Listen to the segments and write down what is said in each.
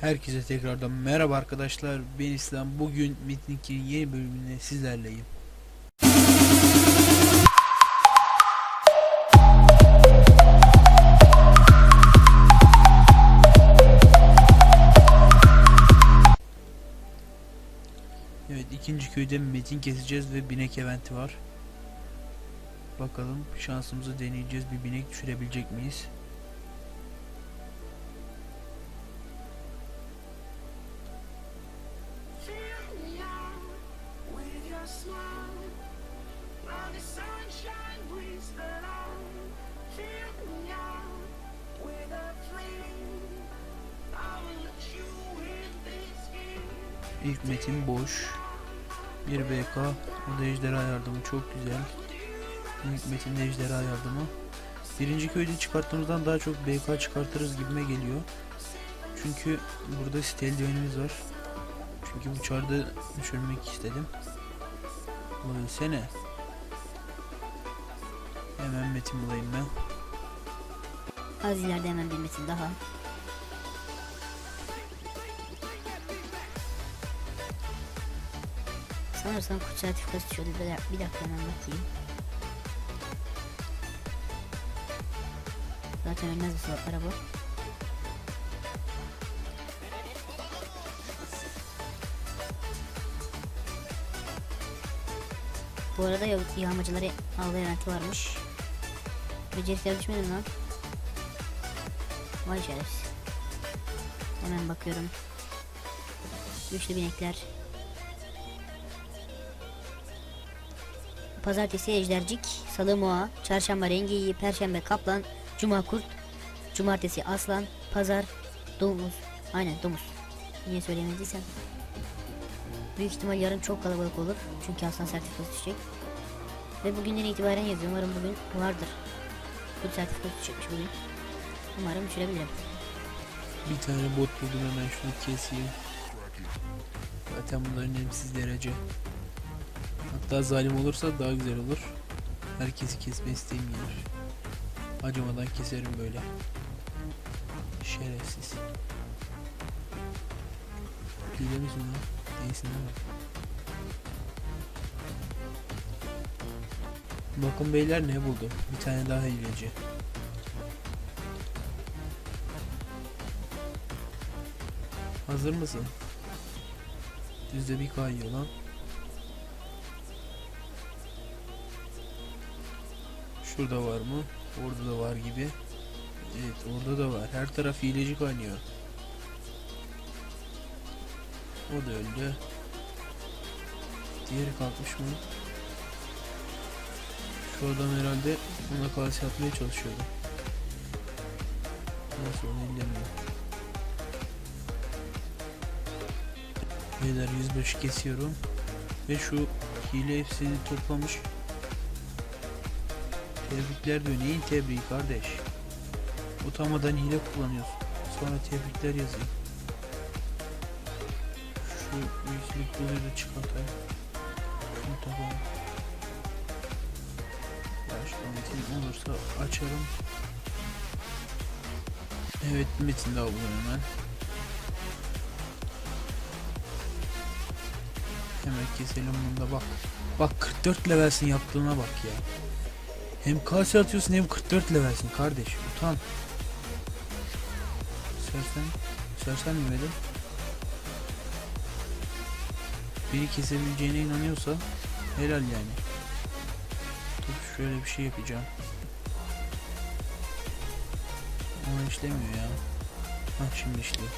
Herkese tekrardan merhaba arkadaşlar. Ben İslam. Bugün Metin 2'nin yeni bölümünde sizlerleyim. Evet ikinci köyde metin keseceğiz ve binek eventi var. Bakalım şansımızı deneyeceğiz. Bir binek düşürebilecek miyiz? 1 BK. O da ejderha yardımı çok güzel. Metin de ejderha yardımı. Birinci köyde çıkarttığımızdan daha çok BK çıkartırız gibime geliyor. Çünkü burada steelyonumuz var. Çünkü bu çarda düşürmek istedim. Ölsene. Hemen metin bulayım ben. Az ileride hemen bir metin daha. Sanırsam kurt sertifikası düşüyordu. Bir, bir dakika hemen bakayım. Zaten ölmez bu sıra araba. Bu arada yav- yağmacıları aldı eventi varmış. Beceriksel düşmedim lan. Vay şerefsiz. Hemen bakıyorum. Güçlü binekler. Pazartesi ejdercik, salı moğa, çarşamba rengeyi, perşembe kaplan, cuma kurt, cumartesi aslan, pazar domuz. Aynen domuz. Niye söylemediysem. Büyük ihtimal yarın çok kalabalık olur. Çünkü aslan sertifikası düşecek. Ve bugünden itibaren yazıyor. Umarım bugün vardır. Bu sertifikası düşecekmiş bugün. Umarım düşürebilirim. Bir tane bot buldum hemen şunu keseyim. Zaten bunların hepsi derece. Hatta zalim olursa daha güzel olur. Herkesi kesme isteğim gelir. Acımadan keserim böyle. Şerefsiz. Hile misin lan? Değilsin değil mi? Bakın beyler ne buldu? Bir tane daha hileci. Hazır mısın? Düzde bir kayıyor lan. Şurada var mı? Orada da var gibi. Evet orada da var. Her taraf hileci kaynıyor. O da öldü. Diğeri kalkmış mı? Şu adam herhalde ona karşı atmaya çalışıyordu. Nasıl onu ellemiyor. Beyler 105 kesiyorum. Ve şu hile hepsini toplamış. Tebrikler diyor. Neyin tebriği kardeş? Utanmadan hile kullanıyorsun. Sonra tebrikler yazıyor. Şu yüzlük dolayı da çıkartayım. Şunu takalım. Başka metin olursa açarım. Evet metin daha bulalım hemen. Hemen keselim bunu da bak. Bak 44 levelsin yaptığına bak ya. Hem kase atıyorsun hem 44 levelsin kardeş. Utan. Sersen. Sersen mi? Biri kesebileceğine inanıyorsa helal yani. Dur şöyle bir şey yapacağım. Ama işlemiyor ya. Hah şimdi işliyor.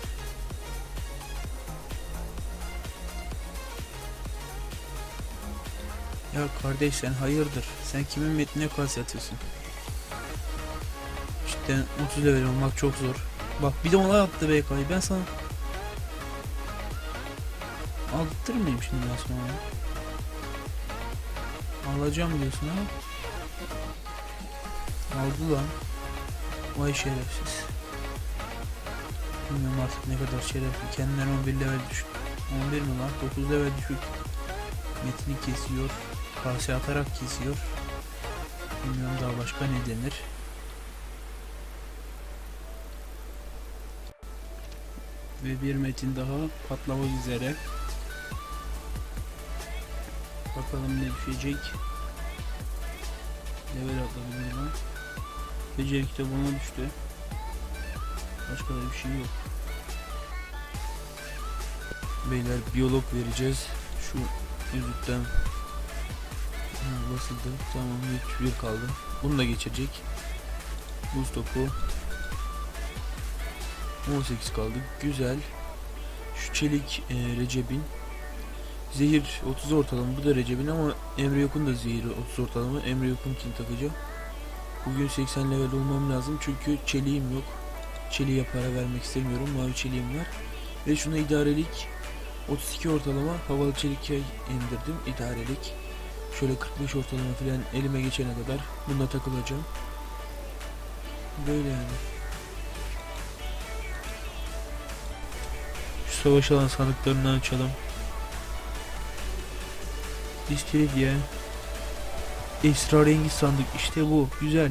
Ya kardeş sen hayırdır? Sen kimin metnine karşı atıyorsun? Cidden 30 level olmak çok zor. Bak bir de ona attı BK'yı ben sana Aldırtır mıyım şimdi ben sonra? Alacağım diyorsun ha? Aldı lan. Vay şerefsiz. Bilmiyorum artık ne kadar şerefli. Kendinden 11 level düşük. 11 mi lan? 9 level düşük. Metini kesiyor. Kase atarak kesiyor. Bilmiyorum daha başka ne denir. Ve bir metin daha patlamak üzere. Bakalım ne düşecek. Level atladı buna. Beceri kitabına düştü. Başka da bir şey yok. Beyler biyolog vereceğiz. Şu yüzükten basıldı. Tamam hiç bir kaldı. Bunu da geçecek. Buz topu. 18 kaldı. Güzel. Şu çelik e, Recep'in. Zehir 30 ortalama. Bu da Recep'in ama Emre Yok'un da zehiri 30 ortalama. Emre Yok'unkini takacağım. Bugün 80 level olmam lazım çünkü çeliğim yok. Çeliğe para vermek istemiyorum. Mavi çeliğim var. Ve şuna idarelik 32 ortalama havalı çelik yay indirdim. İdarelik. Şöyle 45 ortalama falan elime geçene kadar bununla takılacağım. Böyle yani. Şu savaş alan sandıklarını açalım. İstiridye. Esrarengiz sandık işte bu. Güzel.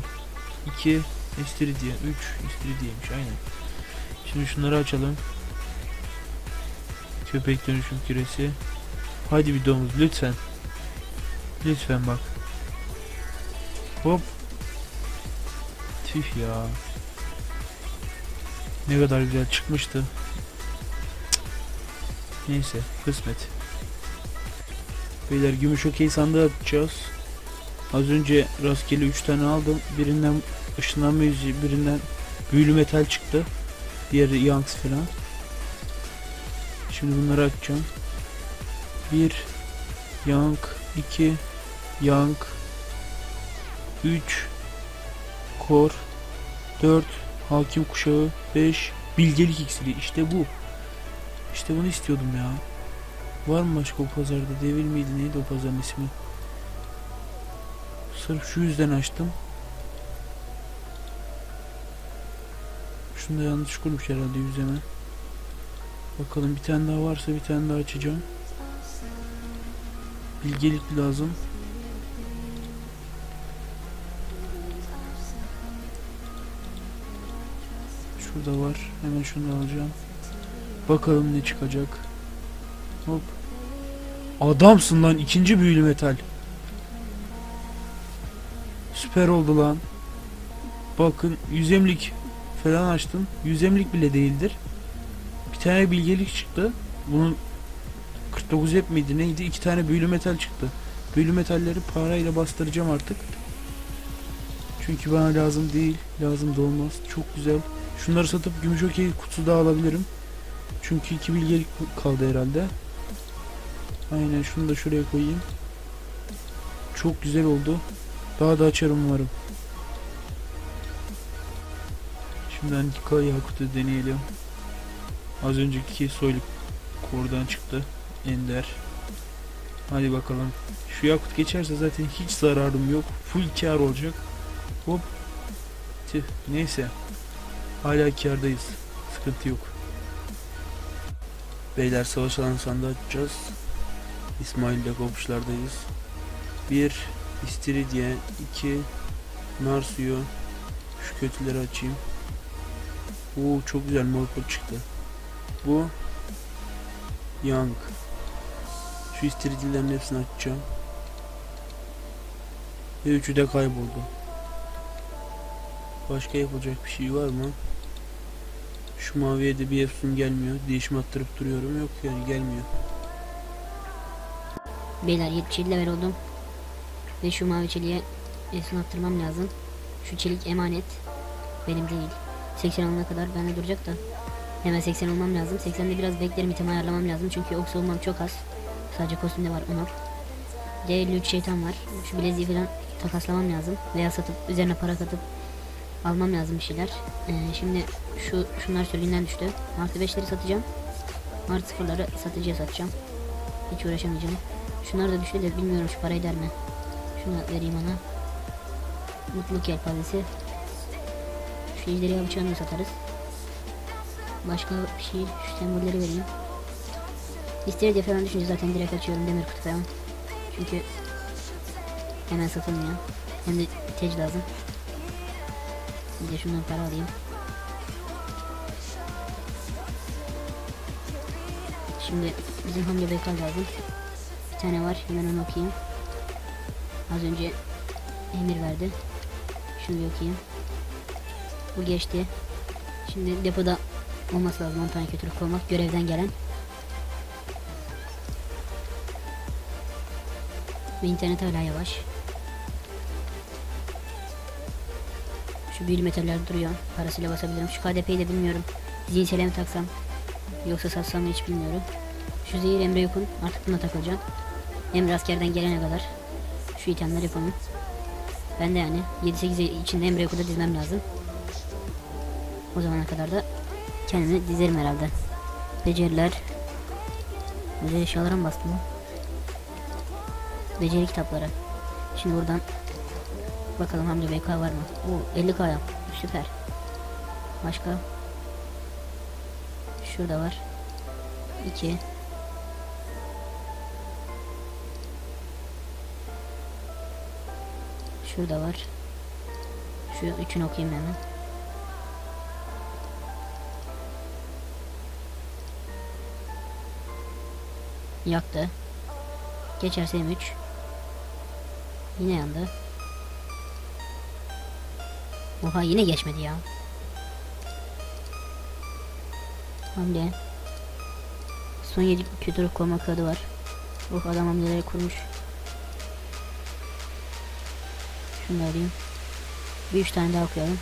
2 istiridye. 3 istiridyeymiş aynen. Şimdi şunları açalım. Köpek dönüşüm küresi. Hadi bir domuz lütfen. Lütfen bak. Hop. Tüh ya. Ne kadar güzel çıkmıştı. Neyse kısmet. Beyler gümüş okey sandığı atacağız. Az önce rastgele 3 tane aldım. Birinden ışınlanma yüzüğü, birinden büyülü metal çıktı. Diğeri yanks falan. Şimdi bunları açacağım. 1 yank 2 yank 3 kor 4 hakim kuşağı 5 bilgelik iksiri işte bu. İşte bunu istiyordum ya. Var mı başka o pazarda? Devil miydi? Neydi o pazarın ismi? Sırf şu yüzden açtım. Şunu da yanlış kurmuş herhalde yüzeme. Bakalım bir tane daha varsa bir tane daha açacağım. Bilgelik lazım. Şurada var. Hemen şunu da alacağım. Bakalım ne çıkacak. Hop. Adamsın lan ikinci büyülü metal. Süper oldu lan. Bakın yüzemlik falan açtım. Yüzemlik bile değildir. Bir tane bilgelik çıktı. Bunun 49 hep miydi neydi? İki tane büyülü metal çıktı. Büyülü metalleri parayla bastıracağım artık. Çünkü bana lazım değil. Lazım da olmaz. Çok güzel. Şunları satıp gümüş okey kutusu da alabilirim. Çünkü iki bilgelik kaldı herhalde. Aynen şunu da şuraya koyayım. Çok güzel oldu. Daha da açarım umarım. Şimdi Antika Yakut'u deneyelim. Az önceki soyluk kordan çıktı. Ender. Hadi bakalım. Şu Yakut geçerse zaten hiç zararım yok. Full kar olacak. Hop. Tüh. Neyse. Hala kardayız. Sıkıntı yok. Beyler savaş alanı sandığı açacağız. İsmail ile kopuşlardayız. 1 İstiridye 2 Nar suyu Şu kötüleri açayım. Oo çok güzel morpol çıktı. Bu Young. Şu istiridye'lerin hepsini açacağım. Ve üçü de kayboldu. Başka yapılacak bir şey var mı? Şu maviye de bir efsun gelmiyor. Değişim attırıp duruyorum. Yok yani gelmiyor. Beyler 77 level oldum. Ve şu mavi çeliğe esin attırmam lazım. Şu çelik emanet. Benim değil. 80 olana kadar bende duracak da. Hemen 80 olmam lazım. 80'de biraz beklerim item ayarlamam lazım. Çünkü oks olmam çok az. Sadece kostümde var onur. D53 şeytan var. Şu bileziği falan takaslamam lazım. Veya satıp üzerine para katıp almam lazım bir şeyler. Ee, şimdi şu şunlar sürgünden düştü. Artı 5'leri satacağım. Artı 0'ları satıcıya satacağım. Hiç uğraşamayacağım. Şunlar da düştü de bilmiyorum şu parayı der mi. Şunu vereyim ona. Mutluluk yelpazesi. Şu ejderha bıçağını satarız. Başka bir şey şu sembolleri vereyim. İstiridye falan düşünce zaten direkt açıyorum demir kutu falan. Çünkü hemen satılmıyor. Hem de tec lazım. Bir de şundan para alayım. Şimdi bizim hamle bekal lazım. Bir tane var. Hemen onu okuyayım. Az önce emir verdi. Şunu bir okuyayım. Bu geçti. Şimdi depoda olması lazım 10 tane kötülük olmak görevden gelen. Ve internet hala yavaş. Şu büyülü metaller duruyor. Parasıyla basabilirim. Şu KDP'yi de bilmiyorum. Zihinsele mi taksam? Yoksa satsam hiç bilmiyorum. Şu zehir Emre Yokun. Artık buna takılacağım. Emre askerden gelene kadar. Şu itemleri yapalım. Ben de yani 7-8 içinde Emre Yokun'da dizmem lazım. O zamana kadar da kendimi dizerim herhalde. Beceriler. Beceri eşyalara mı bastım? Beceri kitapları. Şimdi buradan bakalım hamle BK var mı? Oo 50 k Süper. Başka? Şurada var. 2 Şurada var. Şu üçünü okuyayım hemen. Yaktı. Geçerse M3. Yine yandı. Oha yine geçmedi ya. Hamle. Son 7 kötülük koruma kağıdı var. Oh adam hamleleri kurmuş. Şunu da alayım. Bir üç tane daha okuyalım.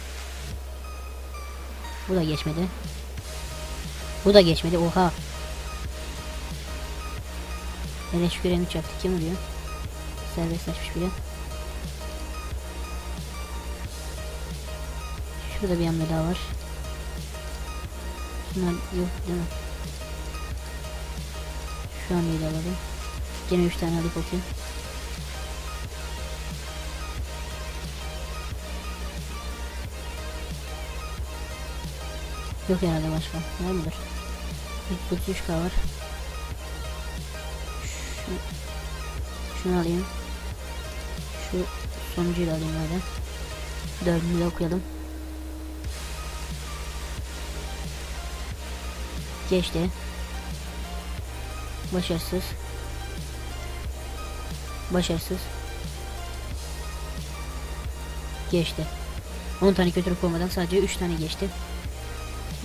Bu da geçmedi. Bu da geçmedi. Oha. Şükür M3 yaptı. Kim oluyor? Serbest açmış bile. Şurada bir hamle daha var. Şunlar yok değil mi? Şu hamleyi de alalım. Gene 3 tane alıp okuyayım. Yok herhalde başka. Var mıdır? 33k var. Şu, şunu alayım. Şu sonuncuyu alayım öyle. Dördünü de okuyalım. Geçti. Başarısız. Başarısız. Geçti. 10 tane kötülük olmadan sadece 3 tane geçti.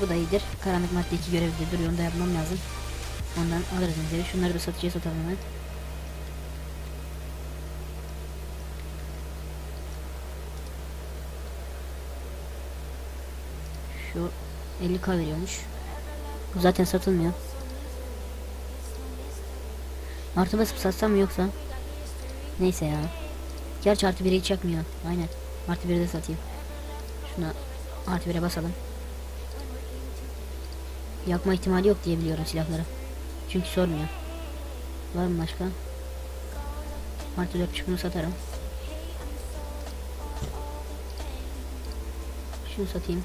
Bu da iyidir. Karanlık madde 2 görevi de duruyor. Onu da yapmam lazım. Ondan alırız bizleri. Şunları da satıcıya satalım hemen. Şu 50k veriyormuş. Bu zaten satılmıyor. Artı basıp satsam mı yoksa? Neyse ya. Gerçi artı 1'e hiç yakmıyor. Aynen. Artı 1'e de satayım. Şuna artı 1'e basalım. Yakma ihtimali yok diye biliyorum silahları. Çünkü sormuyor. Var mı başka? Artı 4 çıkını satarım. Şunu satayım.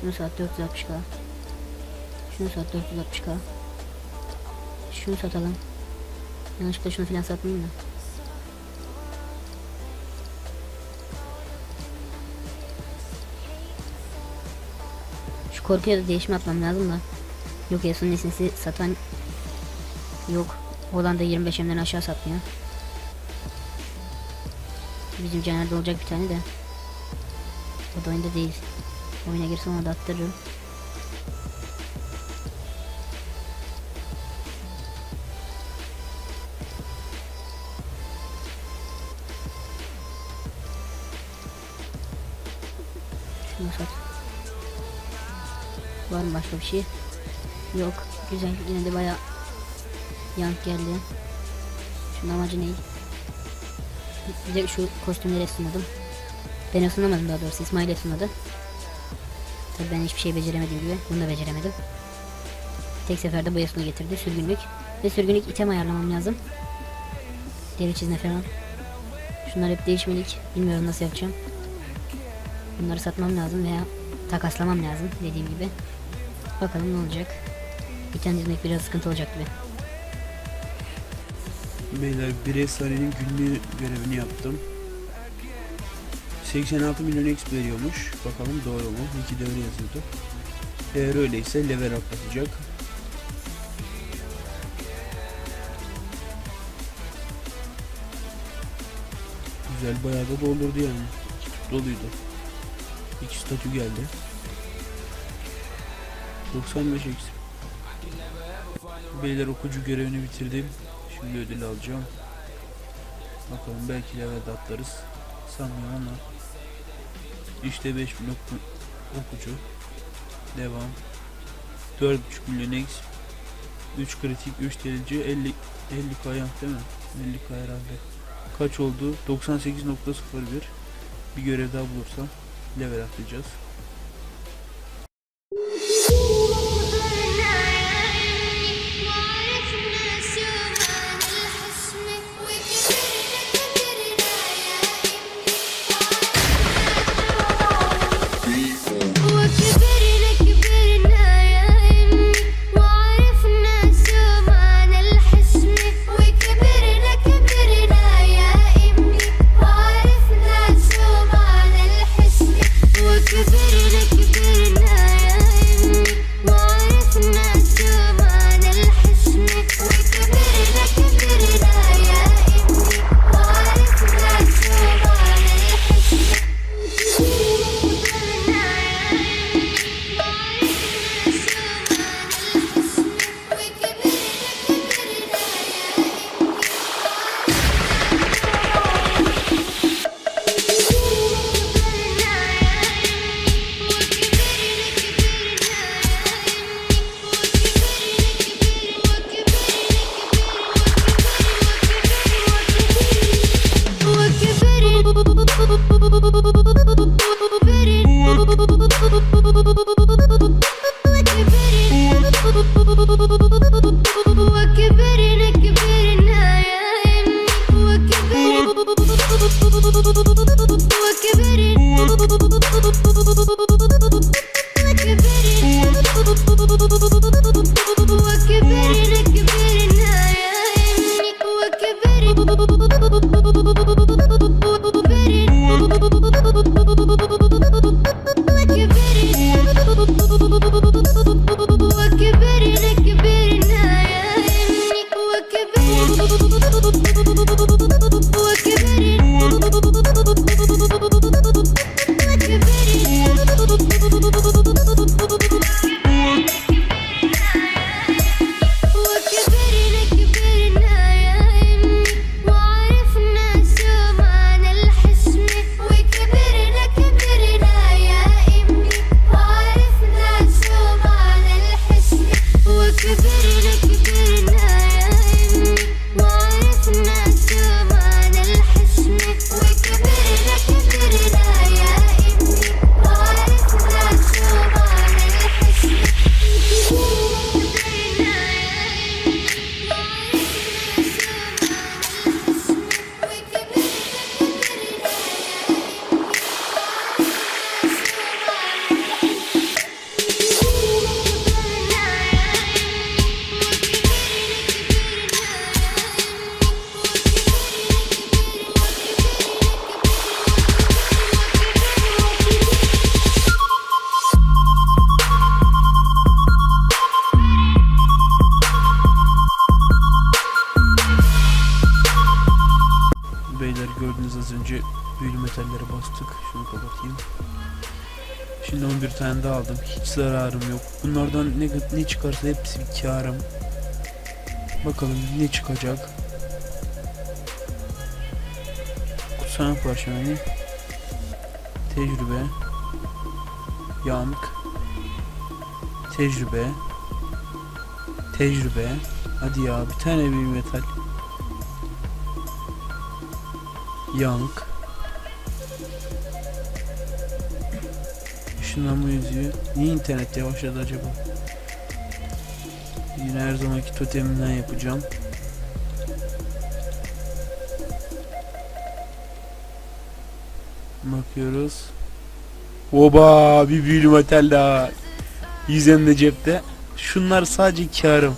Şunu sat 460k. Şunu sat 460k. Şunu satalım. Yanlışlıkla şunu filan satmayayım da. Şu korkuya da değişim atmam lazım da. Yok Yasun nesnesi satan yok. Hollanda 25 emden aşağı satmıyor. Bizim Caner'de olacak bir tane de. O da oyunda değil. Oyuna girsem onu da attırırım. Şunu sat. Var mı başka bir şey? Yok. Güzel. Yine de baya yank geldi. Şunun amacı ne? Bir de şu kostümleri sunladım. Ben sunamadım daha doğrusu. İsmail sunladı. Tabii ben hiçbir şey beceremedim gibi. Bunu da beceremedim. Tek seferde boyasını getirdi. Sürgünlük. Ve sürgünlük item ayarlamam lazım. Deri çizme falan. Şunlar hep değişmelik. Bilmiyorum nasıl yapacağım. Bunları satmam lazım veya takaslamam lazım dediğim gibi. Bakalım ne olacak. Tane dizmek biraz sıkıntı olacak gibi. Beyler bir efsanenin günlüğü görevini yaptım. 86 milyon XP veriyormuş. Bakalım doğru mu? Wiki'de öyle yazıyordu. Eğer öyleyse level atlatacak. Güzel bayağı da doldurdu yani. İki doluydu. İki statü geldi. 95 eksi. Beyler okucu görevini bitirdim. Şimdi ödül alacağım. Bakalım belki level de atlarız. Sanmıyorum ama. İşte 5000 oku, okucu. Devam. 4.5 milyon X. 3 kritik, 3 delici, 50 50 kaya değil mi? 50 kaya herhalde. Kaç oldu? 98.01. Bir görev daha bulursam level atlayacağız. Zararım yok. Bunlardan ne, ne çıkarsa hepsi bir karım. Bakalım ne çıkacak. Kutsal parşömeni. Tecrübe. Yank. Tecrübe. Tecrübe. Hadi ya bir tane büyülü metal. Yank. Işınlanma yüzüğü. Niye internet yavaşladı acaba? Yine her zamanki totemimden yapacağım. Bakıyoruz. Oba bir büyülü metal daha. Yüzen de cepte. Şunlar sadece karım.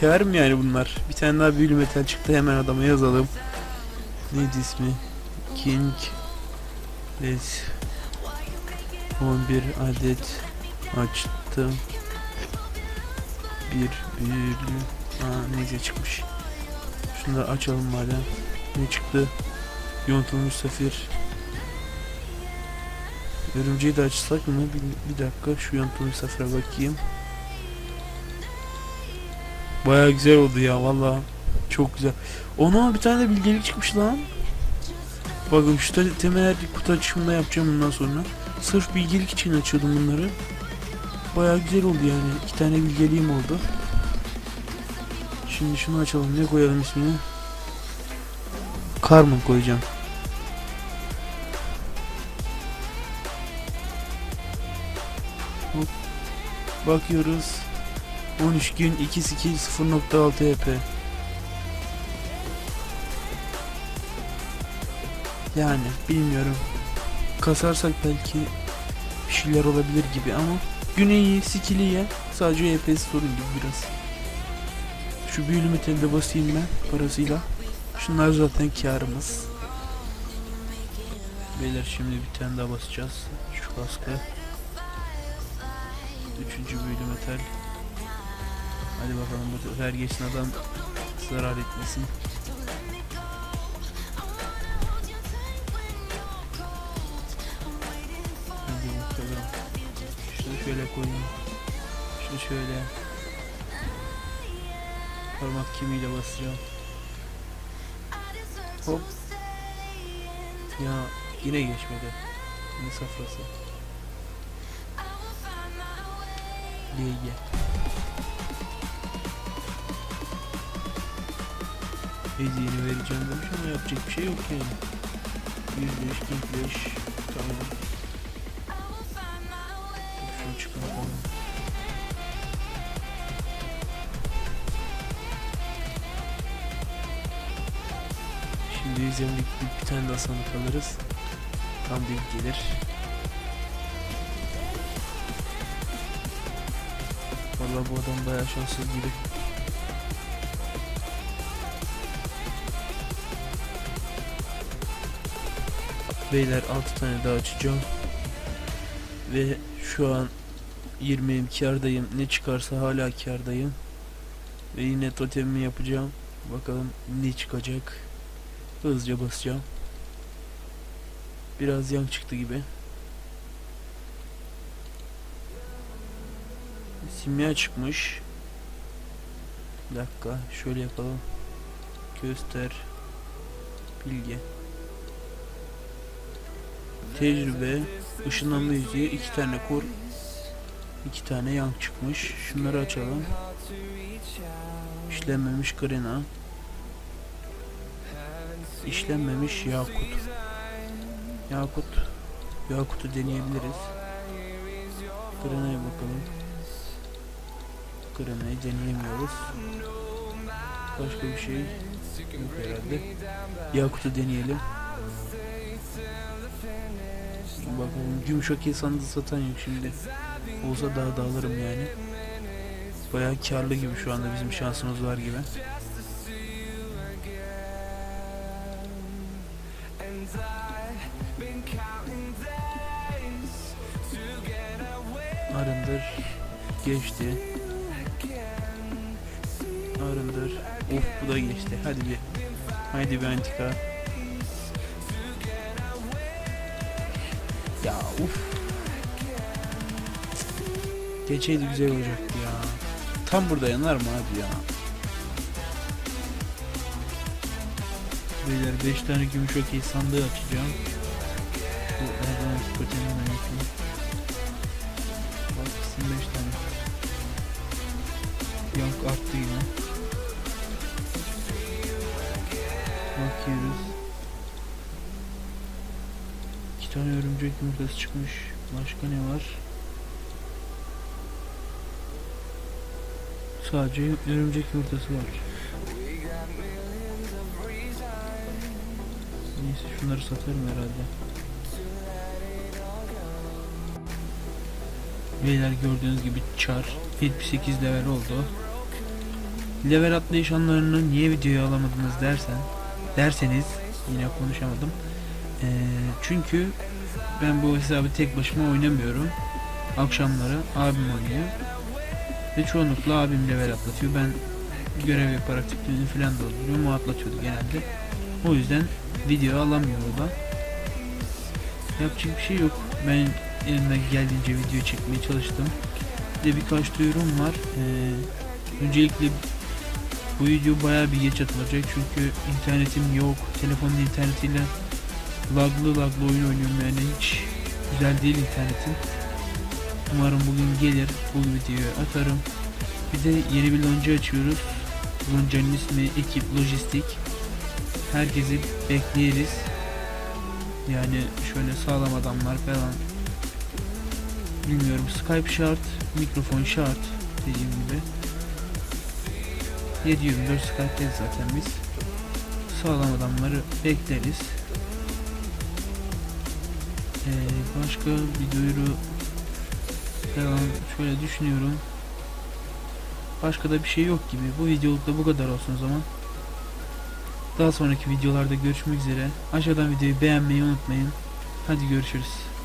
Karım yani bunlar. Bir tane daha büyülü metal çıktı hemen adama yazalım. Neydi ismi? King Les 11 adet Açtım. Bir büyülü. Aa neyse çıkmış. Şunları açalım madem. Ne çıktı? Yontulmuş safir. Örümceği de açsak mı? Bir, bir dakika şu yontulmuş safire bakayım. Baya güzel oldu ya valla. Çok güzel. Ona bir tane de bilgelik çıkmış lan. Bakın şu te- temel kutu açışımda yapacağım bundan sonra. Sırf bilgelik için açıyordum bunları. Baya güzel oldu yani. İki tane bilgeliğim oldu. Şimdi şunu açalım. Ne koyalım ismini? Carmen koyacağım. Hop. Bakıyoruz. 13 gün 2 skill 0.6 EP. Yani bilmiyorum. Kasarsak belki bir şeyler olabilir gibi ama güneyi skill'i sadece EP'si sorun gibi biraz. Şu büyülü metali de basayım ben parasıyla. Şunlar zaten karımız. Beyler şimdi bir tane daha basacağız. Şu kaskı. Üçüncü büyülü metal. Hadi bakalım bu sefer geçsin adam zarar etmesin. Koyayım. Şunu şöyle. Parmak kimiyle basacağım. Hop. Ya yine geçmedi. Ne safrası. GG. Hediyeni vereceğim demiş ama yapacak bir şey yok yani. 105 Kingfish tamam. Yüzemlik bir, bir tane daha sandık alırız. Tam bir gelir. Vallahi bu adam bayağı şanssız gibi. Beyler 6 tane daha açacağım. Ve şu an 20'yim kardayım. Ne çıkarsa hala kardayım. Ve yine totemimi yapacağım. Bakalım ne çıkacak. Hızlıca basacağım. Biraz yan çıktı gibi. Simya çıkmış. Bir dakika şöyle yapalım. Göster. Bilgi. Tecrübe. ışınlanma yüzüğü. iki tane kur. iki tane yan çıkmış. Şunları açalım. İşlenmemiş grena. İşlenmemiş yakut. Yakut. Yakut'u deneyebiliriz. Grena'ya bakalım. Grena'yı deneyemiyoruz. Başka bir şey yok herhalde. Yakut'u deneyelim. Bakalım yumuşak insandı satan yok şimdi. Olsa daha da alırım yani. Bayağı karlı gibi şu anda bizim şansımız var gibi. Arındır. Geçti. Arındır. Of bu da geçti. Hadi bir. Haydi bir antika. Ya uf. Geçeydi güzel olacaktı ya. Tam burada yanar mı abi ya? Beyler 5 tane gümüş okey sandığı açacağım. Bu Erdoğan Spotify'ın arttı. Bakıyoruz. İki tane örümcek yumurtası çıkmış. Başka ne var? Sadece örümcek yumurtası var. Neyse şunları satarım herhalde. Beyler gördüğünüz gibi çar 78 level oldu. Level atlayış anlarını niye videoya alamadınız dersen derseniz yine konuşamadım. Ee, çünkü ben bu hesabı tek başıma oynamıyorum. Akşamları abim oynuyor. Ve çoğunlukla abim level atlatıyor. Ben görev yaparak tıklıyorum falan dolduruyorum. O atlatıyordu genelde. O yüzden video alamıyor o da. Yapacak bir şey yok. Ben elimden geldiğince video çekmeye çalıştım. Bir de birkaç duyurum var. Ee, öncelikle bu video bayağı bir geç atılacak çünkü internetim yok. Telefonun internetiyle laglı laglı oyun oynuyorum yani hiç güzel değil internetim. Umarım bugün gelir bu videoyu atarım. Bir de yeni bir lonca açıyoruz. Loncanın ismi Ekip Lojistik. Herkesi bekleriz. Yani şöyle sağlam adamlar falan. Bilmiyorum Skype şart, mikrofon şart dediğim gibi. 724 Skype'deyiz zaten biz. Sağlam adamları bekleriz. Ee, başka bir duyuru falan şöyle düşünüyorum. Başka da bir şey yok gibi. Bu videoluk da bu kadar olsun o zaman. Daha sonraki videolarda görüşmek üzere. Aşağıdan videoyu beğenmeyi unutmayın. Hadi görüşürüz.